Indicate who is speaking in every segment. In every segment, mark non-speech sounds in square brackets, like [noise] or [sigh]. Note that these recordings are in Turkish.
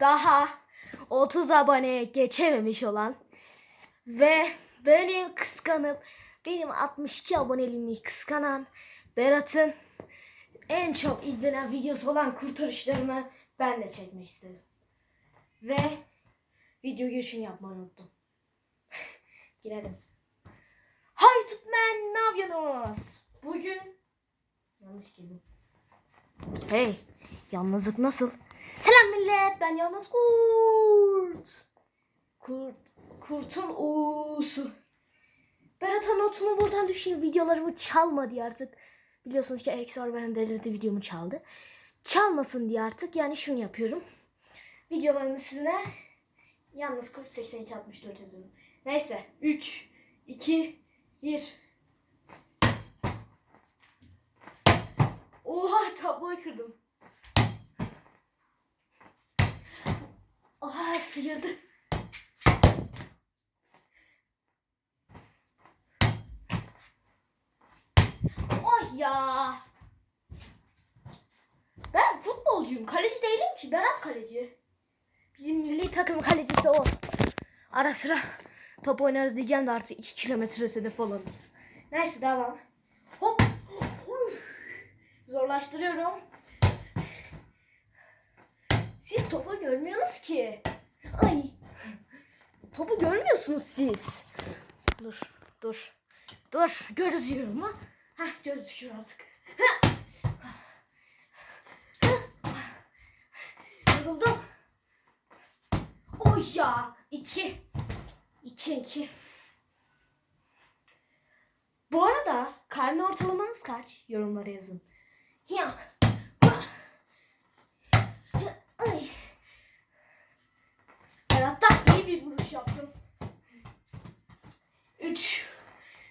Speaker 1: daha 30 aboneye geçememiş olan ve beni kıskanıp benim 62 aboneliğimi kıskanan Berat'ın en çok izlenen videosu olan kurtarışlarımı ben de çekmek istedim. Ve video girişini yapmayı unuttum. [laughs] Girelim. Hi YouTube man, ne yapıyorsunuz? Bugün yanlış girdim. Hey, yalnızlık nasıl? Selam millet, ben Yalnız Kurt. Kurt, kurtun uğusu. Berat'a notumu buradan düşeyim. Videolarımı çalma diye artık. Biliyorsunuz ki Exor ben delirdi videomu çaldı. Çalmasın diye artık yani şunu yapıyorum. Videoların üstüne yalnız Kurt 8264 yazıyorum. Neyse 3, 2, 1. Oha tabloyu kırdım. Aha sıyırdı. Ay ya. Ben futbolcuyum. Kaleci değilim ki. Berat kaleci. Bizim milli takım kalecisi o. Ara sıra top oynarız diyeceğim de artık 2 kilometre ötede falanız. Neyse devam. Hop. Zorlaştırıyorum. Siz topu görmüyorsunuz ki. Ay. Topu görmüyorsunuz siz. Dur, dur. Dur, gözüküyor mu? Heh, gözüküyor artık. Yoruldum. Oy ya. İki. İki, iki. Bu arada karne ortalamanız kaç? Yorumlara yazın. Ya. Ay. Hayatta iyi bir vuruş yaptım. Üç.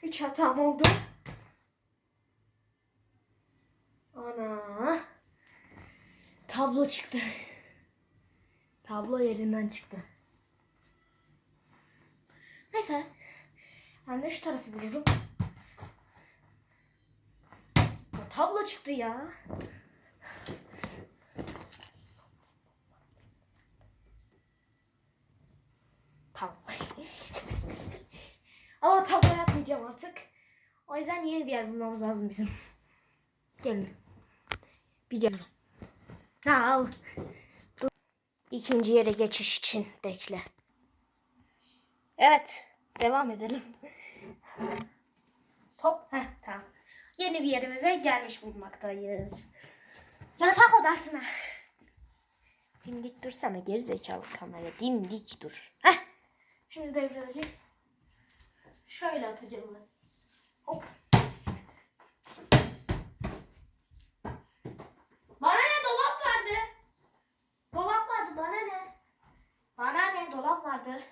Speaker 1: Üç hatam oldu. Ana. Tablo çıktı. Tablo yerinden çıktı. Neyse. Ben de şu tarafı vururum. Tablo çıktı ya. Tamam. Ama tablo yapmayacağım artık. O yüzden yeni bir yer bulmamız lazım bizim. [laughs] Gelin. Bir. Ha al. Dur. İkinci yere geçiş için bekle. Evet. Devam edelim. Top. Heh, tamam. Yeni bir yerimize gelmiş bulunmaktayız. Yatak odasına. Dimdik dursana geri zekalı kamera. Dimdik dur. Heh. Şimdi devrilecek. Şöyle atacağım ben. Hop. Bana ne dolap vardı? Dolap vardı bana ne? Bana ne dolap vardı?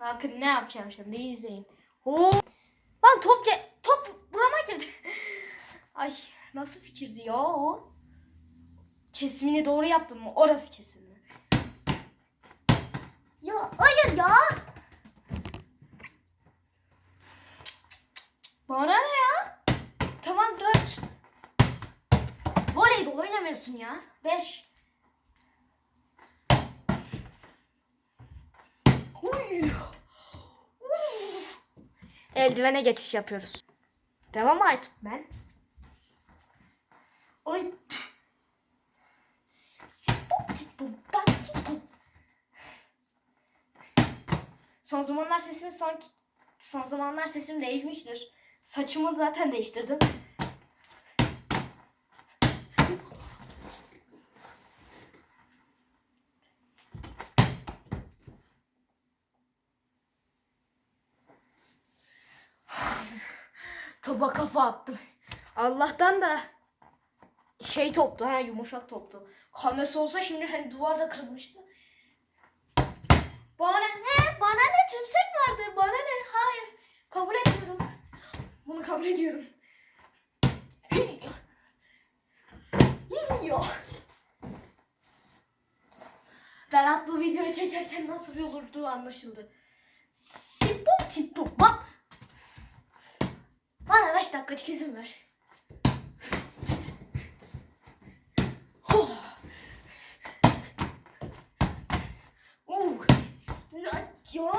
Speaker 1: Artık ne yapacağım şimdi izleyin. Hop. Lan top ge- top burama girdi. [laughs] Ay nasıl fikirdi ya o? Kesimini doğru yaptın mı? Orası kesin? Ya hayır ya. Bana ne ya? Tamam dört. Voleybol oynamıyorsun ya. Beş. Eldivene geçiş yapıyoruz. Devam artık ben. Tipop. Son zamanlar sesim son son zamanlar sesim değişmiştir. Saçımı zaten değiştirdim. Topa kafa attım. Allah'tan da şey toptu ha yumuşak toptu. Kamesi olsa şimdi hani duvarda kırılmıştı. Bana ne? Bana ne? Tümsek vardı. Bana ne? Hayır. Kabul etmiyorum. Bunu kabul ediyorum. Berat bu videoyu çekerken nasıl bir olurduğu anlaşıldı. Sipop tipop bak. 5 dakikalık izin ver. Oh. Oh. Ya.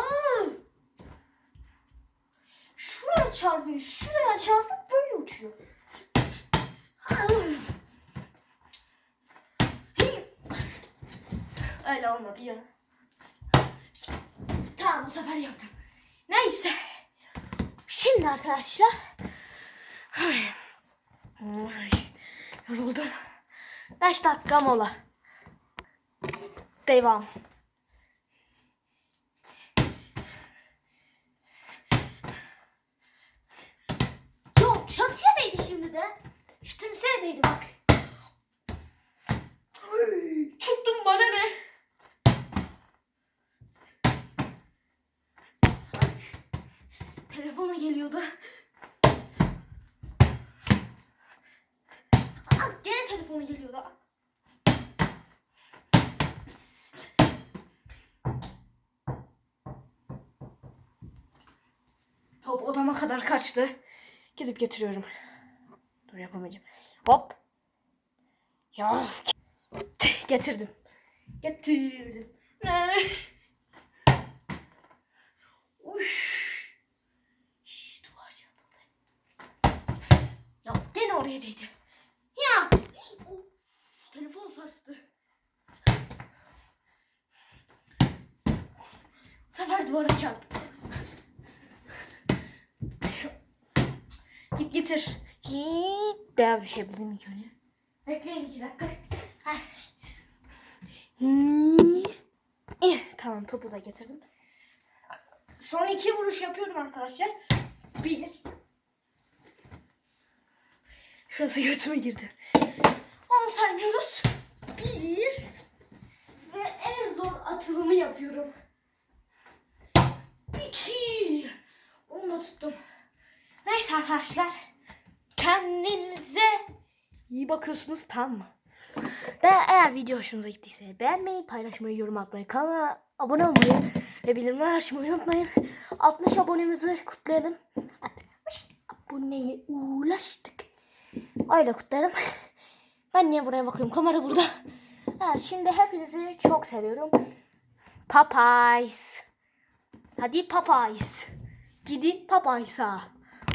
Speaker 1: Şuraya çarpıyor, şuraya çarpıyor, böyle uçuyor. Öyle olmadı ya. Tamam bu sefer yaptım. Neyse. Şimdi arkadaşlar Ay. Yoruldum. 5 dakika mola. Devam. Yok çatıya değdi şimdi de. Şu tümseye değdi bak. Tuttum bana ne? Telefona geliyordu. Gene telefona geliyordu. Top odama kadar kaçtı. Gidip getiriyorum. Dur yapamayacağım. Hop. Ya. Getirdim. Getirdim. Ne? Uş. Şş, duvar. Ya gene oraya değdi. Ya. Sarstı. Bu sefer duvara çarptı. Git getir. Hiç beyaz bir şey bulayım ilk önce. Bekleyin iki dakika. Eh, Tamam topu da getirdim. Son iki vuruş yapıyorum arkadaşlar. Bir. Şurası götüme girdi. Onu saymıyoruz. Bir. Ve en zor atılımı yapıyorum. İki. Onu da tuttum. Neyse arkadaşlar. Kendinize iyi bakıyorsunuz tamam mı? Ve eğer video hoşunuza gittiyse beğenmeyi, paylaşmayı, yorum atmayı, kanala abone olmayı ve bildirimleri açmayı unutmayın. 60 abonemizi kutlayalım. 60 aboneye ulaştık. Öyle kutlayalım. Ben niye buraya bakıyorum? Kamera burada. Evet, şimdi hepinizi çok seviyorum. Papayz. Hadi Papayz. Gidin Papays'a.